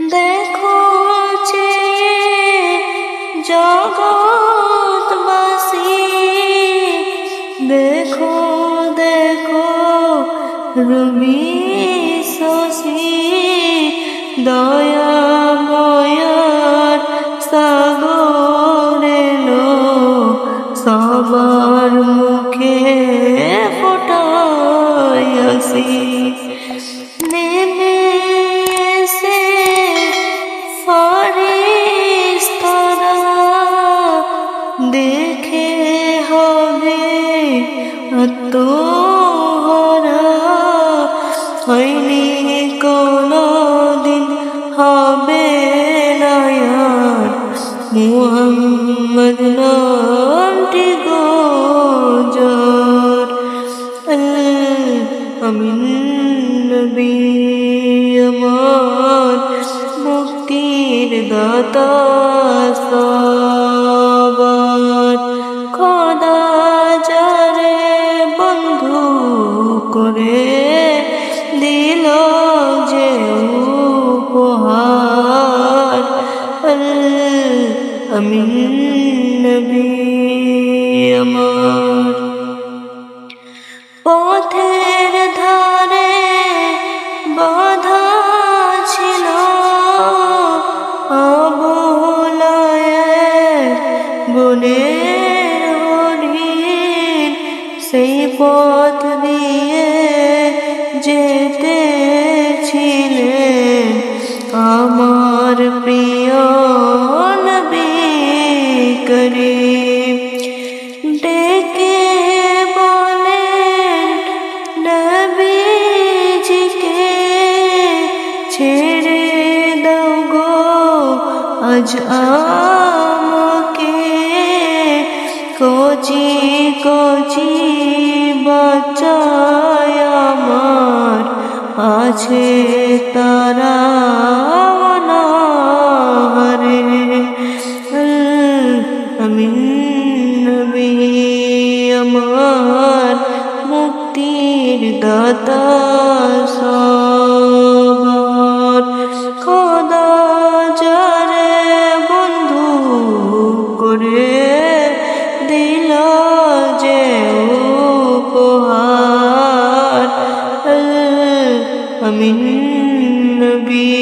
দেখো যে জগৎবাসী দেখো দেখো রবি শশী। দয়াময়ার সাগর এলো সবার মুখে ফোটাই দেখে হবে হয়নি কোনো দিন হবে না আর মুহাম্মদ নামটি গোজর আমিন নবী আমার মুক্তির দাতা আমিন নবী আমার পথের ধারে বাধা ছিল বনে সেই পথ দিয়ে যেতে ছিলেন আমার প্রিয় করিম ডেকে বলেন, নবীজিকে ছেড়ে দাও গো, আজ আমাকে কচি কচি বাচ্চায় আমার আছে তারা। আমার মুক্তির দাতা সবার। খোদা যারে বন্ধু করে দিল যে উপহার। আমি নবী